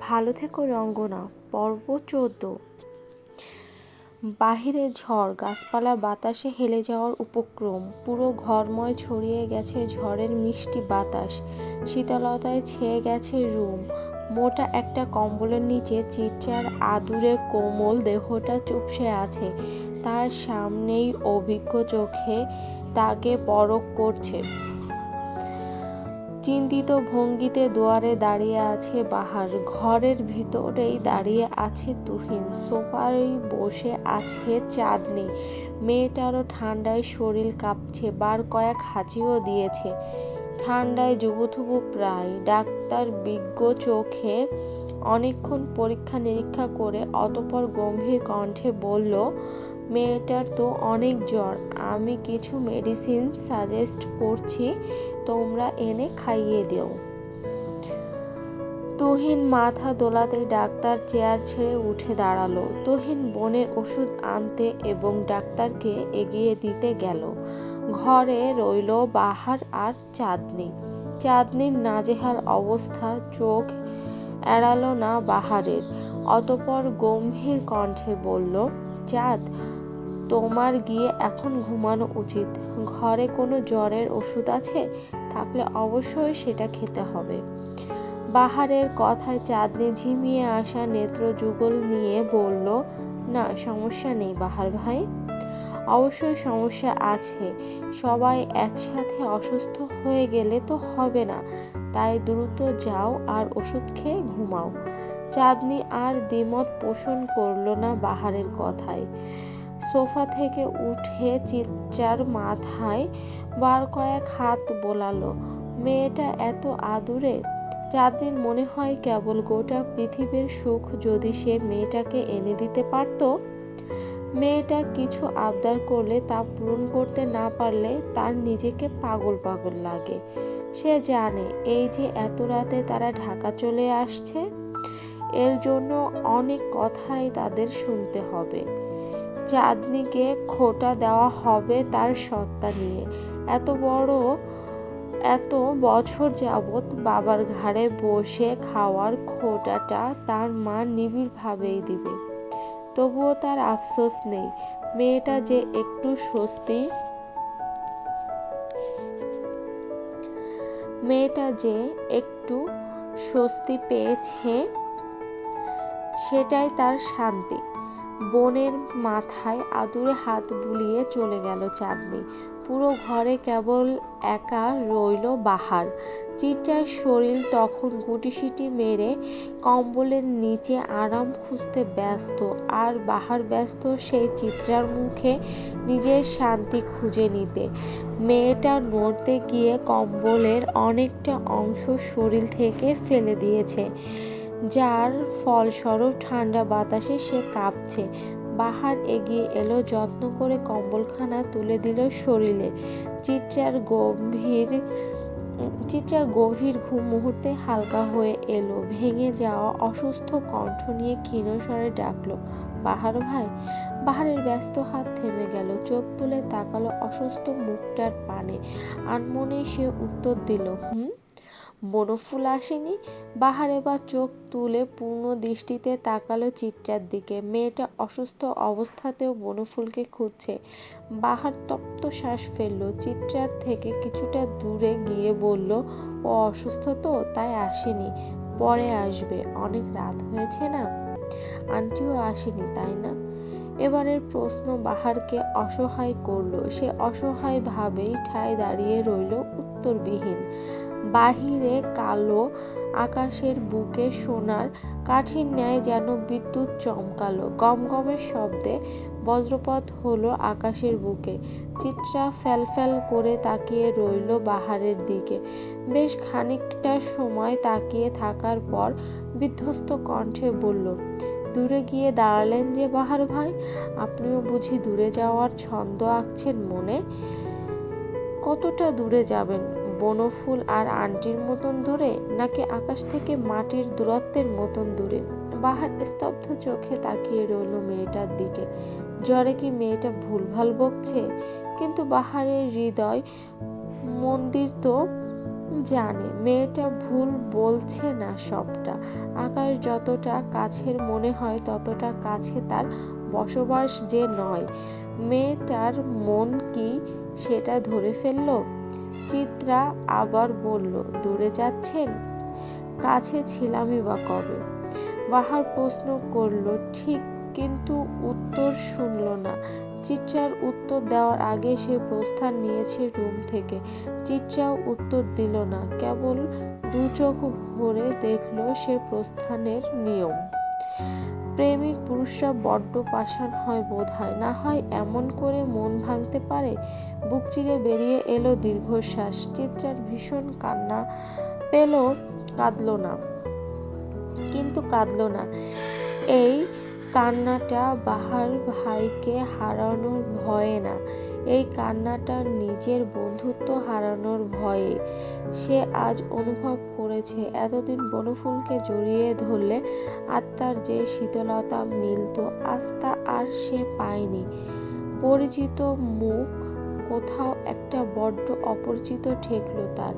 ভালো থেকো রঙ্গনা, পর্ব চোদ্দ। বাহিরে ঝড়, গাছপালা বাতাসে হেলে যাওয়ার উপক্রম। পুরো ঘরময় ছড়িয়ে গেছে ঝড়ের মিষ্টি বাতাস। শীতলতায় ছেয়ে গেছে রুম। মোটা একটা কম্বলের নিচে চিরচার আদুরে কোমল দেহটা চুপসে আছে। তার সামনেই অভিজ্ঞ চোখে তাকে পরক করছে। চিন্তিত ভঙ্গিতে দুয়ারে দাঁড়িয়ে আছে বাহার। ঘরের ভিতরেই দাঁড়িয়ে আছে তুহিন। সোফায় বসে আছে চাঁদনি। মেয়েটারও ঠান্ডায় শরীর কাঁপছে, বার কয়েক হাঁচিও দিয়েছে। ঠান্ডায় জুবুথুবু প্রায়। ডাক্তার বিজ্ঞ চোখে অনেকক্ষণ পরীক্ষা নিরীক্ষা করে অতপর গম্ভীর কণ্ঠে বলল মেয়েটার তো অনেক জ্বর। আমি কিছু মেডিসিন সাজেস্ট করছি, তোমরা এনে খাইয়ে দেও। তুহিন মাথা দোলাতেই ডাক্তার চেয়ার ছেড়ে উঠে দাঁড়াল। তুহিন বোনের ওষুধ আনতে এবং ডাক্তারকে এগিয়ে দিতে গেল। ঘরে রইল বাহার আর চাঁদনি। চাঁদনির নাজেহাল অবস্থা চোখ এড়ালো না বাহারের। অতপর গম্ভীর কণ্ঠে বলল, চাঁদ তোমার গিয়ে এখন ঘুমানো উচিত। ঘরে কোনো জ্বরের ওষুধ আছে? থাকলে অবশ্যই সেটা খেতে হবে। বাহারের কথায় চাঁদনি ঝিমিয়ে আসা নেত্র যুগল নিয়ে বলল, না, সমস্যা নেই বাহার ভাই। অবশ্যই সমস্যা আছে। সবাই একসাথে অসুস্থ হয়ে গেলে তো হবে না। তাই দ্রুত যাও আর ওষুধ খেয়ে ঘুমাও। চাঁদনি আর দ্বিমত পোষণ করল না বাহারের কথায়। সোফা থেকে উঠে চিত্রার মাথায় বার কয়েক হাত বোলালো। মেয়েটা এত আদুরে চাঁদনির মনে হয় কেবল গোটা পৃথিবীর সুখ যদি সে মেয়েটাকে এনে দিতে পারত। মেয়েটা কিছু আবদার করলে তা পূরণ করতে না পারলে তার নিজেকে পাগল পাগল লাগে। সে জানে, এই যে এত রাতে তারা ঢাকা চলে আসছে, এর জন্য অনেক কথাই তাদের শুনতে হবে। চাঁদনিকে খোটা দেওয়া হবে তার সত্তা নিয়ে। এত বড়, এত বছর যাবৎ বাবার ঘাড়ে বসে খাওয়ার খোটাটা তার মা নিবিড়ভাবেই দিবে। তবুও তার আফসোস নেই। মেয়েটা যে একটু স্বস্তি, মেয়েটা যে একটু স্বস্তি পেয়েছে, সেটাই তার শান্তি। বোনের মাথায় আদুরে হাত বুলিয়ে চলে গেল চাঁদনি। পুরো ঘরে কেবল একা রইল বাহার। চিটার শরীর তখন গুটিসিটি মেরে কম্বলের নিচে আরাম খুঁজতে ব্যস্ত। আর বাহার ব্যস্ত সেই চিত্রার মুখে নিজের শান্তি খুঁজে নিতে। মেয়েটা নড়তে গিয়ে কম্বলের অনেকটা অংশ শরীর থেকে ফেলে দিয়েছে। যার ফলস্বরূপ ঠান্ডা বাতাসে সে কাঁপছে। বাহার এগিয়ে এলো, যত্ন করে কম্বলখানা তুলে দিল শরীরে। চিত্রার গম্ভীর, চিত্রার গভীর ঘুম মুহূর্তে হালকা হয়ে এলো। ভেঙে যাওয়া অসুস্থ কণ্ঠ নিয়ে ক্ষীণস্বরে ডাকলো, বাহার ভাই? বাহারের ব্যস্ত হাত থেমে গেল, চোখ তুলে তাকালো অসুস্থ মুখটার পানে। আনমনে সে উত্তর দিল, হুম? বনফুল আসেনি। বাহার এবার চোখ তুলে পূর্ণ দৃষ্টিতে তাকালো চিত্রার দিকে। মেয়েটা অসুস্থ অবস্থাতেও বনফুলকে খুঁজছে। বাহার তপ্ত শ্বাস ফেলল। চিত্রার থেকে কিছুটা দূরে গিয়ে বলল, ও অসুস্থ তো, তাই আসেনি। পরে আসবে। অনেক রাত হয়েছে না? আন্টিও আসেনি, তাই না? এবারের প্রশ্ন বাহারকে অসহায় করল। সে অসহায় ভাবেই ঠায় দাঁড়িয়ে রইল উত্তরবিহীন। বাহিরে কালো আকাশের বুকে সোনার কাঠির ন্যায় যেন বিদ্যুৎ চমকালো। গমগমের শব্দে বজ্রপথ হলো আকাশের বুকে। চিত্রা ফ্যালফ্যাল করে তাকিয়ে রইল বাহারের দিকে। বেশ খানিকটা সময় তাকিয়ে থাকার পর বিধ্বস্ত কণ্ঠে বলল, দূরে গিয়ে দাঁড়ালেন যে বাহার ভাই? আপনিও বুঝি দূরে যাওয়ার ছন্দ আঁকছেন মনে? কতটা দূরে যাবেন? বনফুল আর আন্টির মতন দূরে, নাকি আকাশ থেকে মাটির দূরত্বের মতন দূরে? বাহার স্তব্ধ চোখে তাকিয়ে রইল মেয়েটার দিকে। জ্বরে কি মেয়েটা ভুলভাল বকছে? কিন্তু বাহারের হৃদয় মন্দির তো জানে, মেয়েটা ভুল বলছে না সবটা। আকাশ যতটা কাছের মনে হয়, ততটা কাছে তার বসবাস যে নয়। মেয়েটার মন কি সেটা ধরে ফেলল? চিত্রা আবার বলল, দূরে যাচ্ছেন? কাছে ছিলামই বা কবে? বাহার প্রশ্ন করল, ঠিক, কিন্তু উত্তর শুনল না। চিত্রার উত্তর দেওয়ার আগে সে প্রস্থান নিয়েছে রুম থেকে। চিত্রাও উত্তর দিল না, কেবল দু চোখ ভরে দেখল সে প্রস্থানের নিয়ম। প্রেমিক পুরুষরা বড্ড পাষাণ হয় বোধ হয় না হয় এমন করে মন ভাঙতে পারে? বুক চিরে বেরিয়ে এলো দীর্ঘশ্বাস। চিত্রার ভীষণ কান্না পেল কাঁদল না। কিন্তু কাঁদল না। এই কান্নাটা বাহার ভাইকে হারানোর ভয়ে না। এই কান্নাটা নিজের বন্ধুত্ব হারানোর ভয়ে। সে আজ অনুভব করেছে, এতদিন বনফুলকে জড়িয়ে ধরলে আত্মার যে শীতলতা মিলত আস্থা আর সে পায়নি। পরিচিত মুখ কোথাও একটা বড্ড অপরিচিত ঠেকল তার।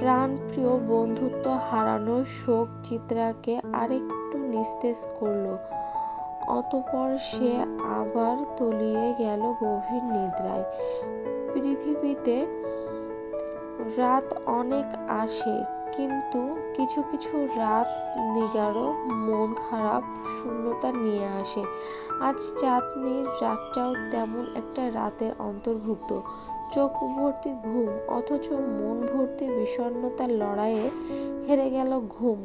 প্রাণপ্রিয় বন্ধুত্ব হারানোর শোক চিত্রাকে আরেকটু নিস্তেজ করল। অতপর সে আবার তলিয়ে গেল গভীর নিদ্রায়। পৃথিবীতে রাত অনেক আসে, কিন্তু কিছু কিছু রাত নিগাড় মন খারাপ শূন্যতা নিয়ে আসে। আজ চাঁদনির রাতটাও তেমন একটা রাতের অন্তর্ভুক্ত। চোখ ভর্তি ঘুম, অথচ মন ভর্তি বিষণ্নতার লড়াইয়ে হেরে গেল ঘুম।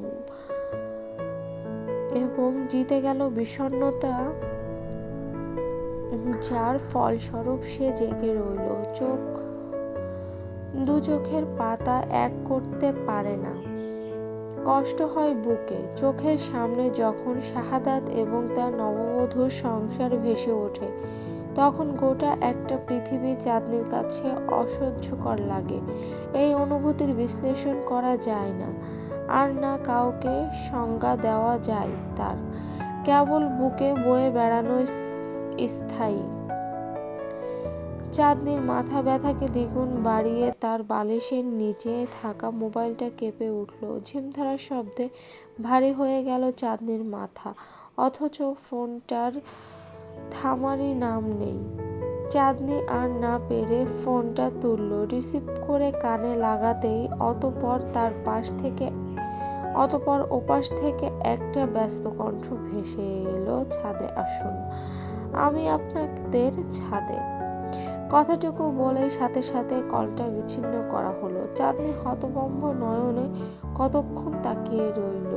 এবং জিতে গেল বিষণ্নতা যার ফলস্বরূপ সে জেগে রইল। চোখ, দু চোখের পাতা এক করতে পারে না। কষ্ট হয় বুকে। চোখের সামনে যখন শাহাদাত এবং তার নববধূর সংসার ভেসে ওঠে, তখন গোটা একটা পৃথিবী চাঁদনির কাছে অসহ্যকর লাগে। এই অনুভূতির বিশ্লেষণ করা যায় না। আর না কাউকে সংজ্ঞা দেওয়া যায় তার। কেবল বুকে বয়ে বেড়ানো স্থায়ী। চাঁদনির মাথা ব্যথাকে দ্বিগুণ বাড়িয়ে তার বালিশের নিচে থাকা মোবাইলটা কেঁপে উঠল। ঝিমধারার শব্দে ভারী হয়ে গেল চাঁদনির মাথা। অথচ ফোনটার থামারই নাম নেই। চাঁদনি আর না পেরে ফোনটা তুলল। রিসিভ করে কানে লাগাতেই অতপর তার পাশ থেকে অতপর ওপাশ থেকে একটা ব্যস্ত কণ্ঠ ভেসে এলো ছাদে, আসুন, আমি আপনাদের ছাদে। কথাটুকু বলে সাথে সাথে কলটা বিচ্ছিন্ন করা হলো। চাঁদনি হতবম্ব নয়নে কতক্ষণ তাকিয়ে রইল।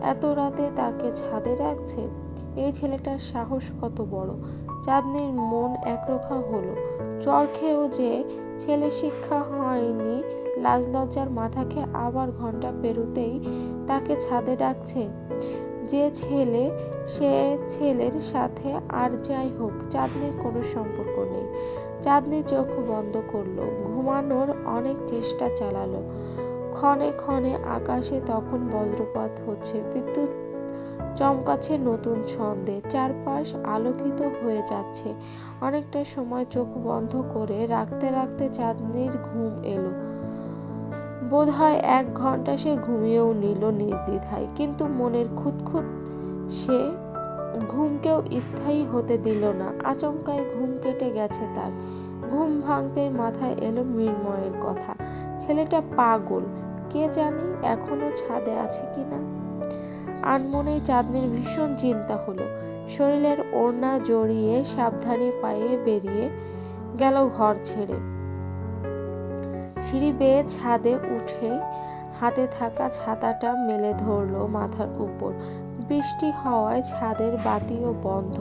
এত রাতে তাকে ছাদে রাখছে? এই ছেলেটার সাহস কত বড়? চাঁদনির মন একরোখা হলো। চর খেয়েও যে ছেলে শিক্ষা হয়নি লাজ লজ্জার মাথাকে আবার ঘণ্টা পেরুতেই তাকে ছাদে ডাকছে। যে ছেলে, সে ছেলের সাথে আর যাই হোক, চাঁদনির কোনো সম্পর্ক নেই। চাঁদনি চোখ বন্ধ করল, ঘুমানোর অনেক চেষ্টা চালালো। ক্ষণে ক্ষণে আকাশে তখন বজ্রপাত হচ্ছে, বিদ্যুৎ চমকাচ্ছে নতুন ছন্দে, চারপাশ আলোকিত হয়ে যাচ্ছে। অনেকটা সময় চোখ বন্ধ করে রাখতে রাখতে চাঁদনির ঘুম এলো। বোধ হয় এক ঘণ্টা সে ঘুমিয়েও নিল নির্দ্বিধায়, কিন্তু মনের খুঁতখুত সে ঘুমকেও স্থায়ী হতে দিল না। আচমকায় ঘুম কেটে গেছে তার। ঘুম ভাঙতে মাথায় এলো মৃন্ময়ের কথা। ছেলেটা পাগল, কে জানি এখনও ছাদে আছে কিনা আনমনেই চাঁদনির ভীষণ চিন্তা হলো। শরীরের ওড়না জড়িয়ে সাবধানে পায়ে বেরিয়ে গেল ঘর ছেড়ে। সিঁড়ি বেয়ে ছাদে উঠে হাতে থাকা ছাতাটা মেলে ধরলো মাথার উপর। বৃষ্টি হওয়ায় ছাদের বাতিও বন্ধ।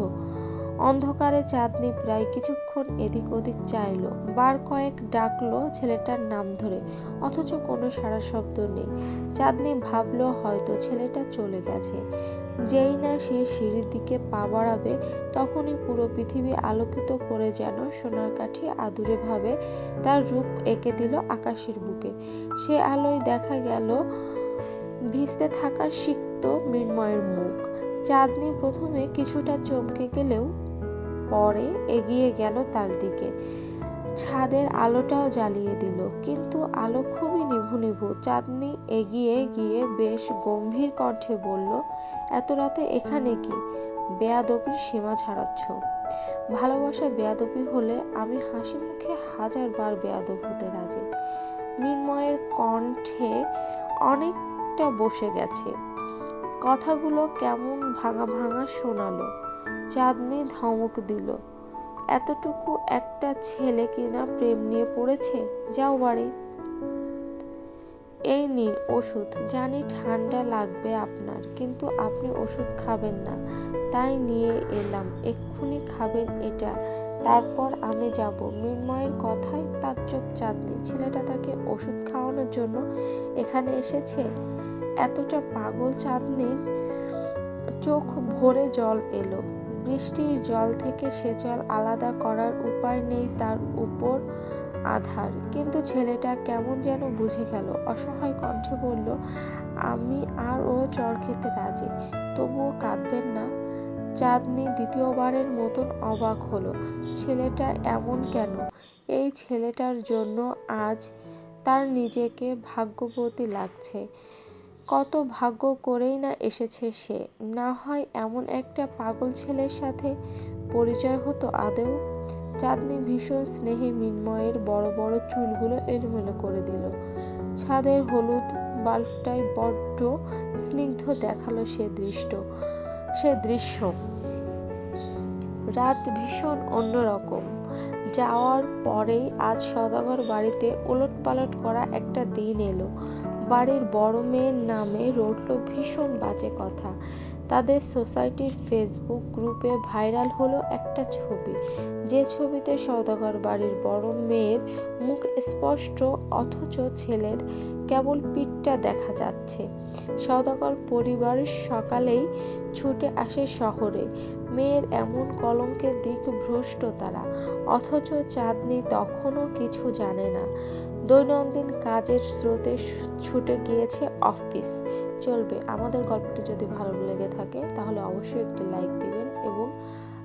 অন্ধকারে চাঁদনি প্রায় কিছুক্ষণ এদিক ওদিক চাইল। বার কয়েক ডাকলো ছেলেটার নাম ধরে, অথচ কোনো সারা শব্দ নেই। চাঁদনি ভাবলো হয়তো ছেলেটা চলে গেছে। যেই না সে সিঁড়ির দিকে পা বাড়াবে, তখনই পুরো পৃথিবী আলোকিত করে যেন সোনার কাঠি আদুরে ভাবে, তার রূপ এঁকে দিল আকাশের বুকে। সে আলোয় দেখা গেল ভিজতে থাকা সিক্ত মৃন্ময়ের মুখ। চাঁদনি প্রথমে কিছুটা চমকে গেলেও পরে এগিয়ে গেল তার দিকে। ছাদের আলোটাও জ্বালিয়ে দিল, কিন্তু আলো খুবই নিভু নিভু। চাঁদনি এগিয়ে গিয়ে বেশ গম্ভীর কণ্ঠে বলল, এত রাতে এখানে কি? বেয়াদবির সীমা ছাড়াচ্ছ। ভালোবাসা বেয়াদবি হলে আমি হাসি মুখে হাজার বার বেয়াদব হতে রাজি। মৃন্ময়ের কণ্ঠে অনেকটা বসে গেছে। কথাগুলো কেমন ভাঙা ভাঙা শোনালো। চাঁদনি ধমক দিল, এতটুকু একটা ছেলে কিনা প্রেম নিয়ে পড়েছে? যাও বাড়ি। এই নিন ওষুধ, জানি ঠান্ডা লাগবে আপনার, কিন্তু আপনি ওষুধ খাবেন না, তাই নিয়ে এলাম, এক্ষুনি খাবেন এটা, তারপর আমি যাব। মৃন্ময়ের কথায় তার চোখ চাঁদনি, ছেলেটা তাকে ওষুধ খাওয়ানোর জন্য এখানে এসেছে? এতটা পাগল চাঁদনির চোখ ভরে জল এলো। বৃষ্টির জল থেকে সে জল আলাদা করার উপায় নেই তার উপর আধার। কিন্তু ছেলেটা কেমন যেন বুঝে গেল। অসহায় কণ্ঠে বলল, আমি আর ও চর খেতে রাজি। তবুও কাঁদবেন না। চাঁদনি দ্বিতীয়বারের মতন অবাক হলো, ছেলেটা এমন কেন? এই ছেলেটার জন্য আজ তার নিজেকে ভাগ্যবতী লাগছে। কত ভাগ্য করেই না এসেছে সে। না হয় এমন একটা পাগল ছেলের সাথে পরিচয় হতো আদেও চাঁদনি ভীষণ স্নেহে মিন্ময়ের বড় বড় চুলগুলো এলোমেলো করে দিল। ছাদের হলুদ বাল্বটাই বড্ড স্নিগ্ধ দেখাল সে দৃষ্ট, সে দৃশ্য। রাত ভীষণ অন্যরকম। যাওয়ার পরেই আজ সদাগর বাড়িতে ওলট পালট করা একটা দিন এলো। বাড়ির বড় মেয়ের নামে রটল ভীষণ বাজে কথা। তাদের সোসাইটির ফেসবুক গ্রুপে ভাইরাল হলো একটা ছবি। যে ছবিতে সদাগর বাড়ির বড় মেয়ের মুখ স্পষ্ট, অথচ ছেলের কেবল পিঠটা দেখা যাচ্ছে। সদাগর পরিবার সকালেই ছুটে আসে শহরে। মেয়ের এমন কলঙ্কের দিক ভ্রষ্ট তারা, অথচ চাঁদনি তখনও কিছু জানে না। দৈনন্দিন কাজের স্রোতে ছুটে গিয়েছে অফিস। চলবে। আমাদের গল্পটি যদি ভালো লেগে থাকে, তাহলে অবশ্যই একটি লাইক দিবেন এবং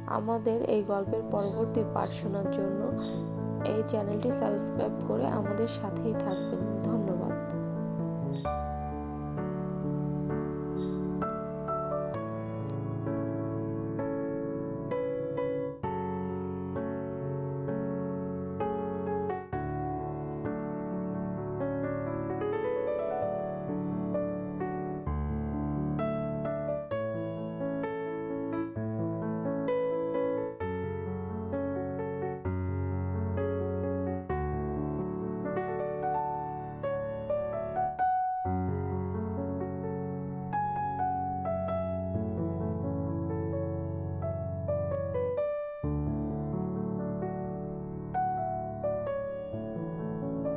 আমাদের এই গল্পের পরবর্তী পাঠ শোনার জন্য এই চ্যানেলটি সাবস্ক্রাইব করে আমাদের সাথেই থাকবেন। ধন্যবাদ।